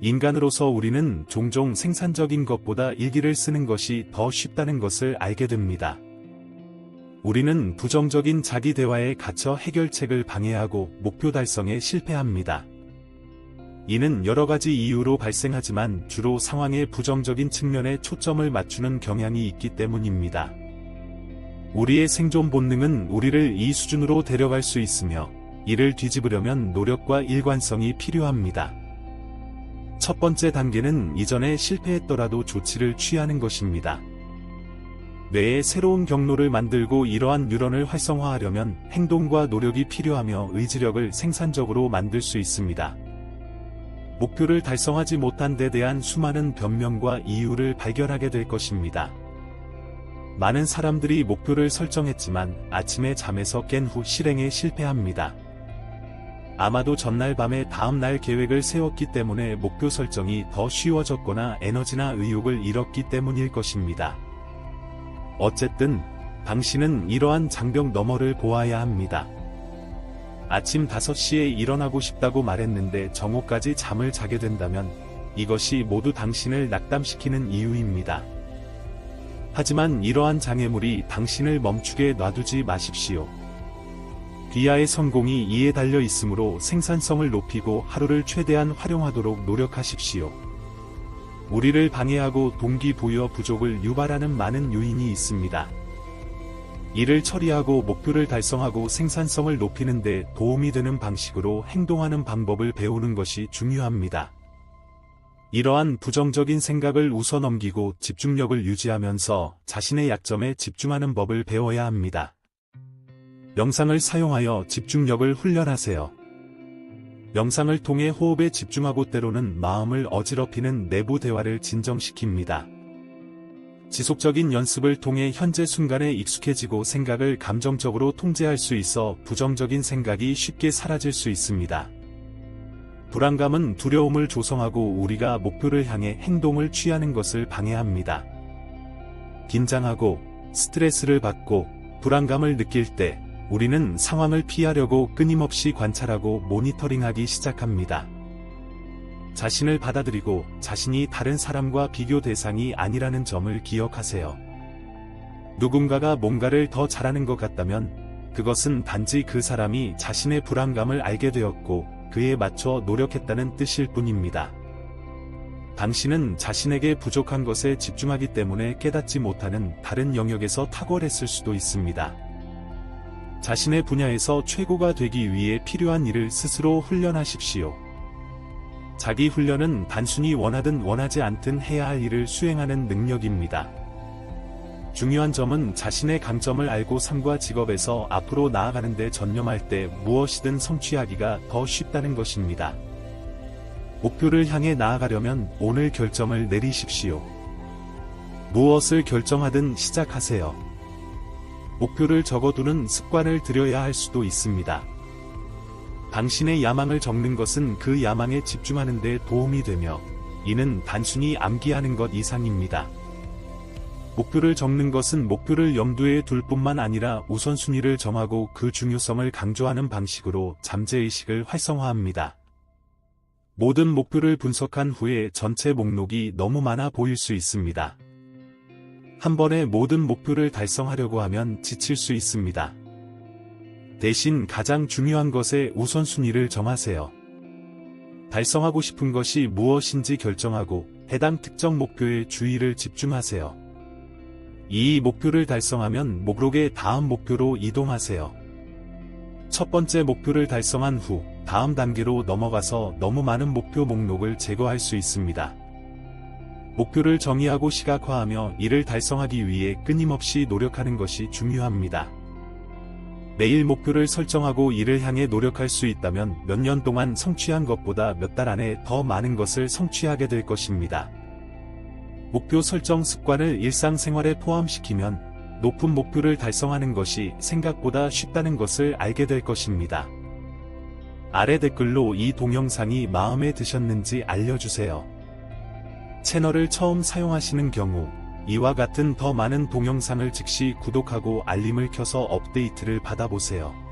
인간으로서 우리는 종종 생산적인 것보다 일기를 쓰는 것이 더 쉽다는 것을 알게 됩니다. 우리는 부정적인 자기 대화에 갇혀 해결책을 방해하고 목표 달성에 실패합니다. 이는 여러 가지 이유로 발생하지만 주로 상황의 부정적인 측면에 초점을 맞추는 경향이 있기 때문입니다. 우리의 생존 본능은 우리를 이 수준으로 데려갈 수 있으며 이를 뒤집으려면 노력과 일관성이 필요합니다. 첫 번째 단계는 이전에 실패했더라도 조치를 취하는 것입니다. 뇌에 새로운 경로를 만들고 이러한 뉴런을 활성화하려면 행동과 노력이 필요하며 의지력을 생산적으로 만들 수 있습니다. 목표를 달성하지 못한 데 대한 수많은 변명과 이유를 발견하게 될 것입니다. 많은 사람들이 목표를 설정했지만 아침에 잠에서 깬 후 실행에 실패합니다. 아마도 전날 밤에 다음날 계획을 세웠기 때문에 목표 설정이 더 쉬워졌거나 에너지나 의욕을 잃었기 때문일 것입니다. 어쨌든 당신은 이러한 장벽 너머를 보아야 합니다. 아침 5시에 일어나고 싶다고 말했는데 정오까지 잠을 자게 된다면 이것이 모두 당신을 낙담시키는 이유입니다. 하지만 이러한 장애물이 당신을 멈추게 놔두지 마십시오. 비아의 성공이 이에 달려 있으므로 생산성을 높이고 하루를 최대한 활용하도록 노력하십시오. 우리를 방해하고 동기부여 부족을 유발하는 많은 요인이 있습니다. 이를 처리하고 목표를 달성하고 생산성을 높이는 데 도움이 되는 방식으로 행동하는 방법을 배우는 것이 중요합니다. 이러한 부정적인 생각을 웃어넘기고 집중력을 유지하면서 자신의 약점에 집중하는 법을 배워야 합니다. 명상을 사용하여 집중력을 훈련하세요. 명상을 통해 호흡에 집중하고 때로는 마음을 어지럽히는 내부 대화를 진정시킵니다. 지속적인 연습을 통해 현재 순간에 익숙해지고 생각을 감정적으로 통제할 수 있어 부정적인 생각이 쉽게 사라질 수 있습니다. 불안감은 두려움을 조성하고 우리가 목표를 향해 행동을 취하는 것을 방해합니다. 긴장하고 스트레스를 받고 불안감을 느낄 때 우리는 상황을 피하려고 끊임없이 관찰하고 모니터링하기 시작합니다. 자신을 받아들이고 자신이 다른 사람과 비교 대상이 아니라는 점을 기억하세요. 누군가가 뭔가를 더 잘하는 것 같다면 그것은 단지 그 사람이 자신의 불안감을 알게 되었고 그에 맞춰 노력했다는 뜻일 뿐입니다. 당신은 자신에게 부족한 것에 집중하기 때문에 깨닫지 못하는 다른 영역에서 탁월했을 수도 있습니다. 자신의 분야에서 최고가 되기 위해 필요한 일을 스스로 훈련하십시오. 자기 훈련은 단순히 원하든 원하지 않든 해야 할 일을 수행하는 능력입니다. 중요한 점은 자신의 강점을 알고 삶과 직업에서 앞으로 나아가는 데 전념할 때 무엇이든 성취하기가 더 쉽다는 것입니다. 목표를 향해 나아가려면 오늘 결정을 내리십시오. 무엇을 결정하든 시작하세요. 목표를 적어두는 습관을 들여야 할 수도 있습니다. 당신의 야망을 적는 것은 그 야망에 집중하는 데 도움이 되며 이는 단순히 암기하는 것 이상입니다. 목표를 적는 것은 목표를 염두에 둘 뿐만 아니라 우선순위를 정하고 그 중요성을 강조하는 방식으로 잠재의식을 활성화합니다. 모든 목표를 분석한 후에 전체 목록이 너무 많아 보일 수 있습니다. 한 번에 모든 목표를 달성하려고 하면 지칠 수 있습니다. 대신 가장 중요한 것에 우선순위를 정하세요. 달성하고 싶은 것이 무엇인지 결정하고 해당 특정 목표에 주의를 집중하세요. 이 목표를 달성하면 목록의 다음 목표로 이동하세요. 첫 번째 목표를 달성한 후 다음 단계로 넘어가서 너무 많은 목표 목록을 제거할 수 있습니다. 목표를 정의하고 시각화하며 이를 달성하기 위해 끊임없이 노력하는 것이 중요합니다. 매일 목표를 설정하고 이를 향해 노력할 수 있다면 몇 년 동안 성취한 것보다 몇 달 안에 더 많은 것을 성취하게 될 것입니다. 목표 설정 습관을 일상생활에 포함시키면 높은 목표를 달성하는 것이 생각보다 쉽다는 것을 알게 될 것입니다. 아래 댓글로 이 동영상이 마음에 드셨는지 알려주세요. 채널을 처음 사용하시는 경우 이와 같은 더 많은 동영상을 즉시 구독하고 알림을 켜서 업데이트를 받아보세요.